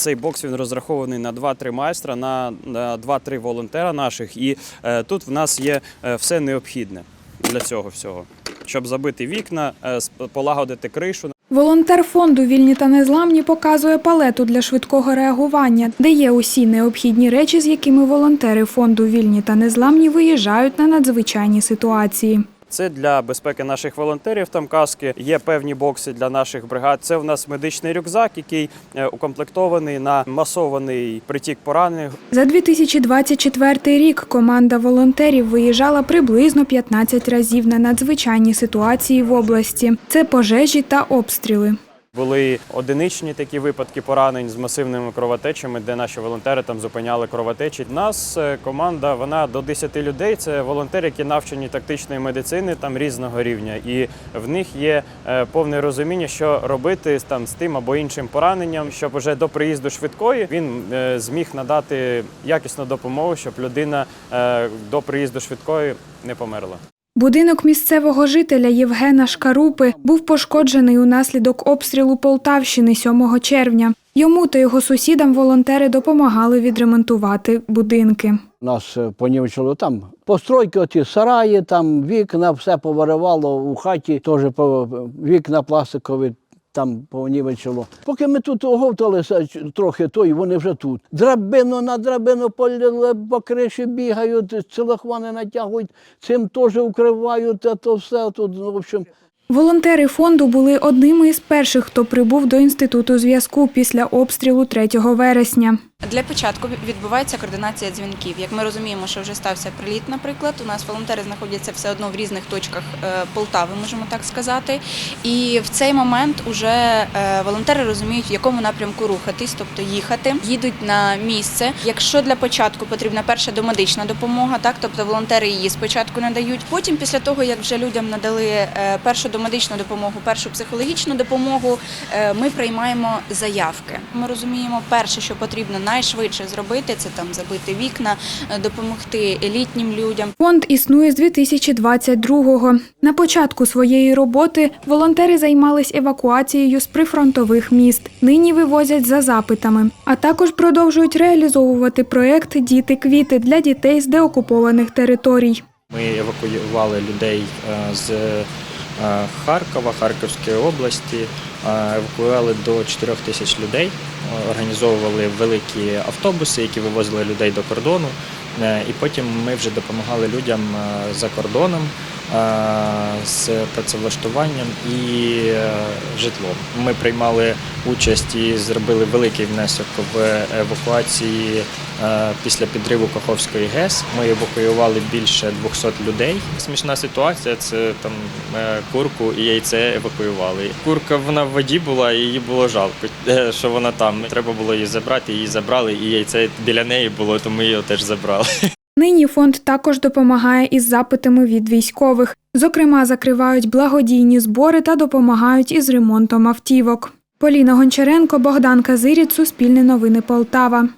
Цей бокс він розрахований на 2-3 майстра, на, на 2-3 волонтера наших. І е, тут в нас є е, все необхідне для цього всього, щоб забити вікна, е, полагодити кришу. Волонтер фонду Вільні та незламні показує палету для швидкого реагування, де є усі необхідні речі, з якими волонтери фонду Вільні та незламні виїжджають на надзвичайні ситуації. Це для безпеки наших волонтерів. Там каски є певні бокси для наших бригад. Це в нас медичний рюкзак, який е, укомплектований на масований притік поранених. За 2024 рік команда волонтерів виїжджала приблизно 15 разів на надзвичайні ситуації в області. Це пожежі та обстріли. Були одиничні такі випадки поранень з масивними кровотечами, де наші волонтери там зупиняли кровотечі. Нас е, команда вона до 10 людей. Це волонтери, які навчені тактичної медицини там різного рівня, і в них є е, повне розуміння, що робити там з тим або іншим пораненням, щоб уже до приїзду швидкої він е, зміг надати якісну допомогу, щоб людина до приїзду швидкої не померла. Будинок місцевого жителя Євгена Шкарупи був пошкоджений унаслідок обстрілу Полтавщини 7 червня. Йому та його сусідам волонтери допомагали відремонтувати будинки. Нас понівчило там постройки, оті сараї, там вікна, все поваривало у хаті, теж вікна пластикові. Там понівечило. Поки ми тут оговталися трохи, то і вони вже тут. Драбину на драбину полили, по криші бігають, целохвани натягують, цим теж укривають, а то все тут, ну, в общем, Волонтери фонду були одними із перших, хто прибув до інституту зв'язку після обстрілу 3 вересня. Для початку відбувається координація дзвінків. Як ми розуміємо, що вже стався приліт, наприклад, у нас волонтери знаходяться все одно в різних точках е, Полтави, можемо так сказати. І в цей момент вже е, волонтери розуміють, в якому напрямку рухатись, тобто їхати, їдуть на місце. Якщо для початку потрібна перша домедична допомога, так тобто волонтери її спочатку надають. Потім, після того як вже людям надали е, першу домедичну допомогу, першу психологічну допомогу, ми приймаємо заявки. Ми розуміємо, перше, що потрібно найшвидше зробити, це там забити вікна, е, допомогти літнім людям. Фонд існує з 2022-го. На початку своєї роботи волонтери займались евакуацією з прифронтових міст. Нині вивозять за запитами, а також продовжують реалізовувати проект Діти квіти для дітей з деокупованих територій. Ми евакуювали людей е, з Харкова, Харківської області, е, евакуювали до 4 тисяч людей, е, організовували великі автобуси, які вивозили людей до кордону. Е, І потім ми вже допомагали людям е, за кордоном е, з працевлаштуванням і е, житлом. Ми приймали участь і зробили великий внесок в евакуації е, після підриву Каховської ГЕС. Ми евакуювали більше 200 людей. Смішна ситуація це там е, курку і яйце евакуювали. Курка вона в воді була, і її було жалко, е, що вона там. Треба було її забрати, її забрали, і яйце біля неї було, то ми його теж забрали. Нині фонд також допомагає із запитами від військових. Зокрема, закривають благодійні збори та допомагають із ремонтом автівок. Поліна Гончаренко, Богдан Казиріт, Суспільне новини Полтава.